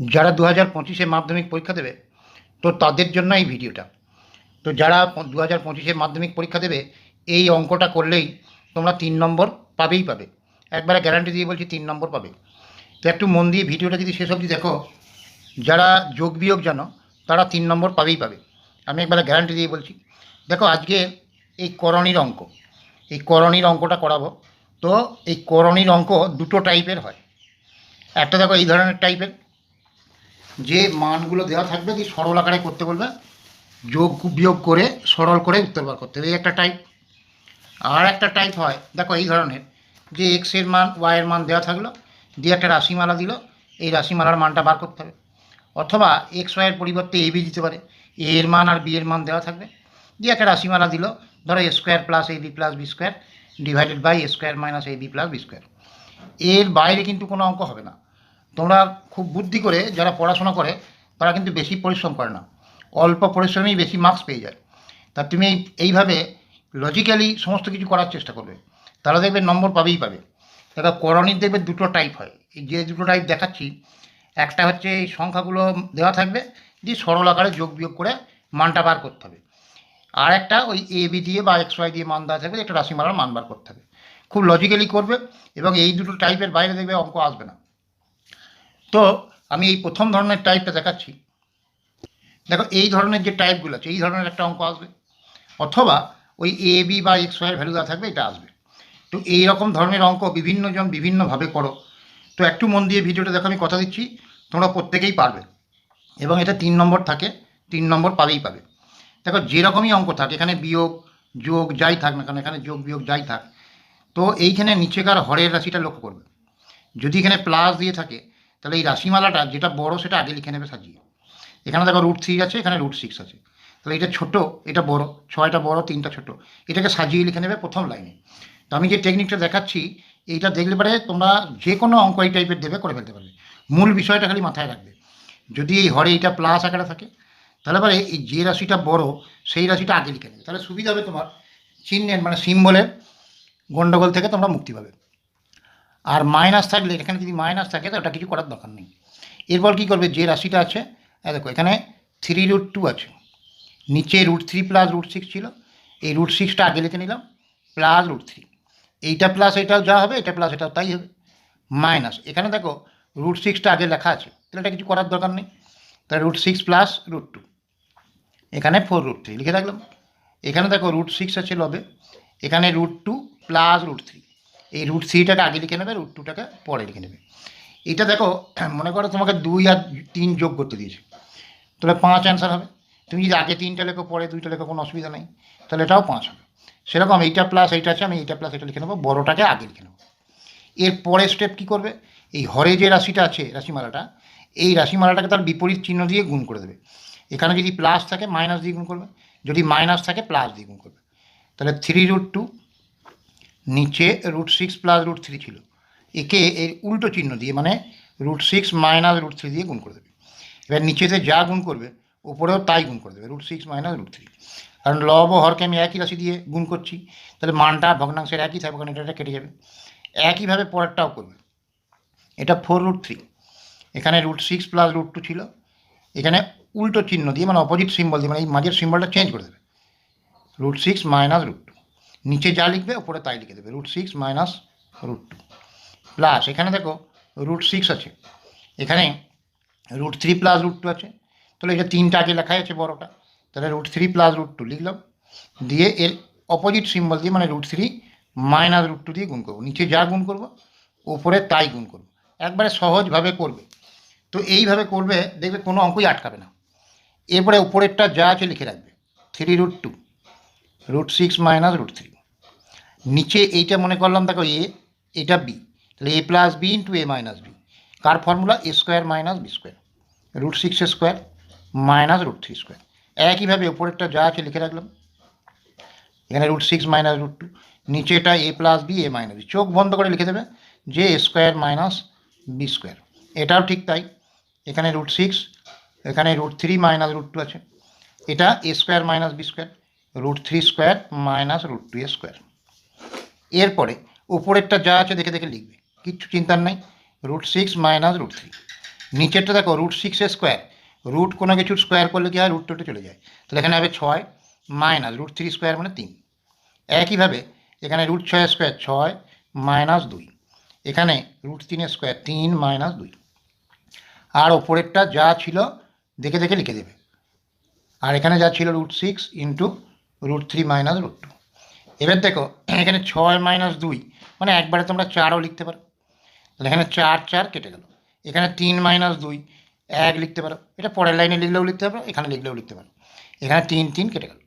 যারা দু হাজার পঁচিশে মাধ্যমিক পরীক্ষা দেবে, তো তাদের জন্য এই ভিডিওটা। তো যারা দু হাজার পঁচিশে মাধ্যমিক পরীক্ষা দেবে, এই অঙ্কটা করলেই তোমরা তিন নম্বর পাবেই পাবে। একবারে গ্যারান্টি দিয়ে বলছি তিন নম্বর পাবে। তো একটু মন দিয়ে ভিডিওটা যদি শেষ অবধি দেখো, যারা যোগ বিয়োগ জানো, তারা তিন নম্বর পাবেই পাবে। আমি একবারে গ্যারান্টি দিয়ে বলছি। দেখো, আজকে এই করণীর অঙ্ক। এই করণীর অঙ্কটা করাবো। তো এই করণীর অঙ্ক দুটো টাইপের হয়। একটা দেখো এই ধরনের টাইপের যে মানগুলো দেওয়া থাকবে দিয়ে সরল আকারে করতে বলবে। যোগ, বিয়োগ করে, সরল করে উত্তর বার করতে হবে। এই একটা টাইপ আর একটা টাইপ হয়, দেখো এই ধরনের, যে এক্সের মান ওয়াইয়ের মান দেওয়া থাকল, দিয়ে একটা রাশিমালা দিল, এই রাশিমালার মানটা বার করতে হবে। অথবা এক্স ওয়াইয়ের পরিবর্তে এ বি দিতে পারে। এ এর মান আর বি এর মান দেওয়া থাকবে। দিয়ে একটা রাশিমালা দিল, ধরো A square plus A B plus B square divided by A square minus A B plus B square এর বাইরে কিন্তু কোনো অঙ্ক হবে না। তোমরা খুব বুদ্ধি করে যারা পড়াশোনা করে, তারা কিন্তু বেশি পরিশ্রম করে না। অল্প পরিশ্রমেই বেশি মার্কস পেয়ে যায়। তা তুমি এইভাবে লজিক্যালি সমস্ত কিছু করার চেষ্টা করবে। তারা দেখবে নম্বর পাবেই পাবে। দাদা করণীর দেখবে দুটো টাইপ হয়। এই যে দুটো টাইপ দেখাচ্ছি, একটা হচ্ছে এই সংখ্যাগুলো দেওয়া থাকবে, দিয়ে সরল আকারে যোগ বিয়োগ করে মানটা বার করতে হবে। আর একটা ওই এ বি দিয়ে বা এক্স ওয়াই দিয়ে মান দেওয়া থাকবে, একটা রাশিমালার মান বার করতে হবে। খুব লজিক্যালি করবে এবং এই দুটো টাইপের বাইরে দেখবে অঙ্ক আসবে না। তো আমি এই প্রথম ধরনের টাইপটা দেখাচ্ছি। দেখো, এই ধরনের যে টাইপগুলো আছে, এই ধরনের একটা অঙ্ক আসবে। অথবা ওই এ বি বা এক্স ওয়াইয়ের ভ্যালু দেওয়া থাকবে, এটা আসবে। তো এই রকম ধরনের অঙ্ক বিভিন্নজন বিভিন্নভাবে করো। তো একটু মন দিয়ে ভিডিওটা দেখো, আমি কথা দিচ্ছি, তোমরা প্রত্যেকেই পারবে। এবং এটা তিন নম্বর থাকে, তিন নম্বর পাবেই পাবে। দেখো, যেরকমই অঙ্ক থাকে, এখানে বিয়োগ, যোগ যাই থাক না কারণ এখানে যোগ, বিয়োগ যাই থাক, তো এইখানে নিচেকার হরের রাশিটা লক্ষ্য করবে। যদি এখানে প্লাস দিয়ে থাকে তাহলে এই রাশিমালাটা যেটা বড়, সেটা আগে লিখে নেবে সাজিয়ে। এখানে দেখো রুট থ্রি আছে, এখানে রুট সিক্স আছে। তাহলে এটা ছোট, এটা বড়, ছয়টা বড়, তিনটা ছোট। এটাকে সাজিয়ে লিখে নেবে প্রথম লাইনে তো আমি যে টেকনিকটা দেখাচ্ছি, এইটা দেখলে পরে তোমরা যে কোনো অঙ্ক এই টাইপের দেবে, করে ফেলতে পারবে। মূল বিষয়টা খালি মাথায় রাখবে। যদি এই হরে এইটা প্লাস আকারে থাকে, তাহলে পরে এই যে রাশিটা বড়, সেই রাশিটা আগে লিখে নেবে। তাহলে সুবিধা হবে তোমার চিহ্নের মানে সিম্বলের গণ্ডগোল থেকে তোমরা মুক্তি পাবে। আর মাইনাস থাকলে, এখানে যদি মাইনাস থাকে তো ওটা কিছু করার দরকার নেই। এরপর কী করবে? যে রাশিটা আছে দেখো, এখানে থ্রি রুট টু আছে। নিচে root three plus root six ছিল। এই রুট সিক্সটা আগে লিখে নিলাম প্লাস রুট থ্রি এইটা প্লাস এটাও যা হবে, এটা প্লাস এটাও তাই হবে। মাইনাস এখানে দেখো রুট সিক্সটা আগে লেখা আছে, তাহলে এটা কিছু করার দরকার নেই। তাহলে root six plus root two এখানে ফোর রুট থ্রি লিখে রাখলাম। এখানে দেখো রুট সিক্স আছে লবে। এখানে root two plus root three এই রুট থ্রিটাকে আগে লিখে নেবে রুট টুটাকে পরে লিখে নেবে। এটা দেখো, মনে করো তোমাকে দুই আর তিন যোগ করতে দিয়েছে। তাহলে পাঁচ অ্যান্সার হবে। তুমি যদি আগে তিনটা লেখো, পরে দুইটা লেখো, কোনো অসুবিধা নেই। তাহলে এটাও পাঁচ হবে। সেরকম এইটা প্লাস এইটা আছে, আমি এইটা প্লাস এটা লিখে নেব, বড়োটাকে আগে লিখে নেব। এর পরের স্টেপ কী করবে? এই হরে যে রাশিটা আছে, রাশিমালাটা, এই রাশিমালাটাকে তার বিপরীত চিহ্ন দিয়ে গুণ করে দেবে। এখানে যদি প্লাস থাকে মাইনাস দিয়ে গুণ করবে। যদি মাইনাস থাকে প্লাস দিয়ে গুণ করবে। তাহলে থ্রি রুট টু নিচে root six plus root three ছিল। একে এর উল্টো চিহ্ন দিয়ে মানে root six minus root three দিয়ে গুণ করে দেবে। এবার নিচেতে যা গুণ করবে উপরেও তাই গুণ করে দেবে root six minus root three কারণ লব ও হরকে আমি একই রাশি দিয়ে গুণ করছি, তাহলে মানটা ভগ্নাংশের একই থাকবে, কারণ এটা কেটে যাবে। একইভাবে পরেরটাও করবে। এটা ফোর রুট থ্রি এখানে root six plus root two ছিল। এখানে উল্টো চিহ্ন দিয়ে মানে অপোজিট সিম্বল দিয়ে মানে এই মাঝের সিম্বলটা চেঞ্জ করে দেবে। রুট সিক্স মাইনাস রুট নিচে যা লিখবে ওপরে তাই লিখে দেবে। Root six minus root two plus এখানে দেখো রুট সিক্স আছে। এখানে root three plus root two আছে। তাহলে এটা তিনটা আগে লেখাই আছে বড়টা, তাহলে root three plus root two লিখলাম। দিয়ে এর অপোজিট সিম্বল দিয়ে মানে root three minus root two দিয়ে গুণ করব। নিচে যা গুণ করব ওপরে তাই গুণ করব। একবারে সহজভাবে করবে। তো এইভাবে করবে, দেখবে কোনো অঙ্কই আটকাবে না। এরপরে উপরেরটা যা আছে লিখে রাখবে। Three root two root six minus root three নিচে এইটা মনে করলাম, দেখো এ, এটা বি, তাহলে A plus B into A minus B car formula A square minus B square root six square minus root three square একইভাবে উপরেরটা যা আছে লিখে রাখলাম। এখানে root six minus root two নিচেটা A plus B A minus B চোখ বন্ধ করে লিখে দেবে যে A square minus B square এটাও ঠিক তাই। এখানে রুট সিক্স এখানে root three minus root two আছে। এটা A square minus B square root three square minus root two A square এরপরে উপরেরটা যা আছে দেখে দেখে লিখবে। কিচ্ছু চিন্তার নাই। Root six minus root three নিচেরটা দেখো রুট সিক্সের স্কোয়ার রুট কোনো কিছুর স্কোয়ার করলে কি হয়? রুট টোটে চলে যায়। তাহলে এখানে হবে ছয় মাইনাস রুট থ্রি স্কোয়ার মানে তিন। একইভাবে এখানে রুট ছয় স্কোয়ার ছয় মাইনাস দুই। এখানে রুট তিনের স্কোয়ার তিন মাইনাস দুই। আর ওপরেরটা যা ছিল, দেখে দেখে লিখে দেবে। আর এখানে যা ছিল root six into root three minus root two এবার দেখো, এখানে ছয় মাইনাস দুই মানে একবারে তোমরা চারও লিখতে পারো। তাহলে এখানে চার চার কেটে গেল। এখানে তিন মাইনাস দুই, এক লিখতে পারো। এটা পরের লাইনে লিখলেও লিখতে পারো, এখানে লিখলেও লিখতে পারো। এখানে তিন তিন কেটে গেল।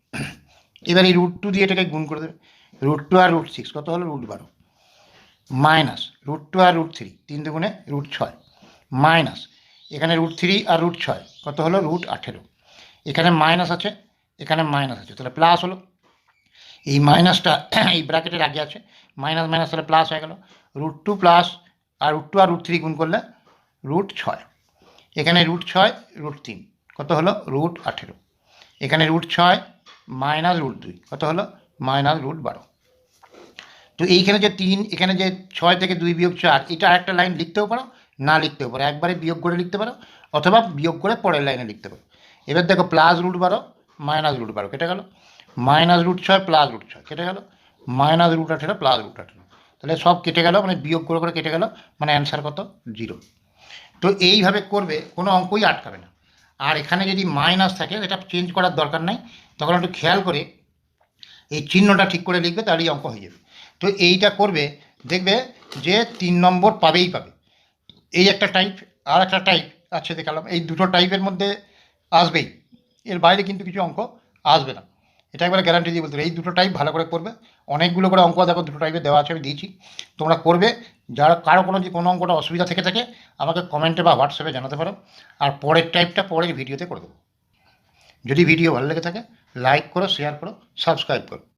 এবার এই রুট টু দিয়ে এটাকে গুণ করে দেবে। রুট টু আর রুট সিক্স কত হলো? রুট বারো। মাইনাস রুট টু আর রুট থ্রি তিন দুগুণে রুট ছয়। মাইনাস এখানে রুট থ্রি আর রুট ছয়, কত হলো? রুট আঠেরো। এখানে মাইনাস আছে, এখানে মাইনাস আছে। তাহলে প্লাস হলো। এই মাইনাসটা, এই ব্র্যাকেটের আগে আছে, মাইনাস মাইনাস তাহলে প্লাস হয়ে গেল। রুট টু প্লাস আর রুট টু আর রুট থ্রি গুণ করলে রুট ছয়। এখানে রুট ছয় রুট তিন। কত হলো? রুট আঠেরো। এখানে রুট ছয়, মাইনাস রুট দুই। কত হলো? মাইনাস রুট বারো। তো এইখানে যে তিন, এখানে যে ছয় থেকে দুই বিয়োগ চার, এটা আরেকটা লাইন লিখতেও পারো, না লিখতেও পারো। একবারে বিয়োগ করে লিখতে পারো, অথবা বিয়োগ করে পরের লাইনে লিখতে পারো। এবার দেখো প্লাস রুট বারো, মাইনাস রুট বারো, কেটে গেল। মাইনাস রুট ছয় প্লাস রুট ছয়, কেটে গেল? মাইনাস রুট আঠেরো প্লাস রুট আঠেরো। তাহলে সব কেটে গেল মানে বিয়োগ করে করে কেটে গেল মানে অ্যান্সার কত? জিরো তো এইভাবে করবে, কোনো অঙ্কই আটকাবে না। আর এখানে যদি মাইনাস থাকে, এটা চেঞ্জ করার দরকার নাই। তখন একটু খেয়াল করে এই চিহ্নটা ঠিক করে লিখবে, তাহলেই অঙ্ক হয়ে যাবে। তো এইটা করবে, দেখবে যে তিন নম্বর পাবেই পাবে। এই একটা টাইপ আর একটা টাইপ আছে দেখালাম। এই দুটো টাইপের মধ্যে আসবেই। এর বাইরে কিন্তু কিছু অঙ্ক আসবে না। এটা একবারে গ্যারান্টি দিয়ে বলতে এই দুটো টাইপ ভালো করে করবে। অনেকগুলো করে অঙ্ক দেখো দুটো টাইপে দেওয়া আছে, আমি দিয়েছি। তোমরা করবে। যারা, কারও কোনো যে কোনো অঙ্কটা অসুবিধা থেকে থাকে, আমাকে কমেন্টে বা হোয়াটসঅ্যাপে জানাতে পারো। আর পরের টাইপটা পরের ভিডিওতে করে দেবো। যদি ভিডিও ভালো লেগে থাকে লাইক করো শেয়ার করো সাবস্ক্রাইব করো।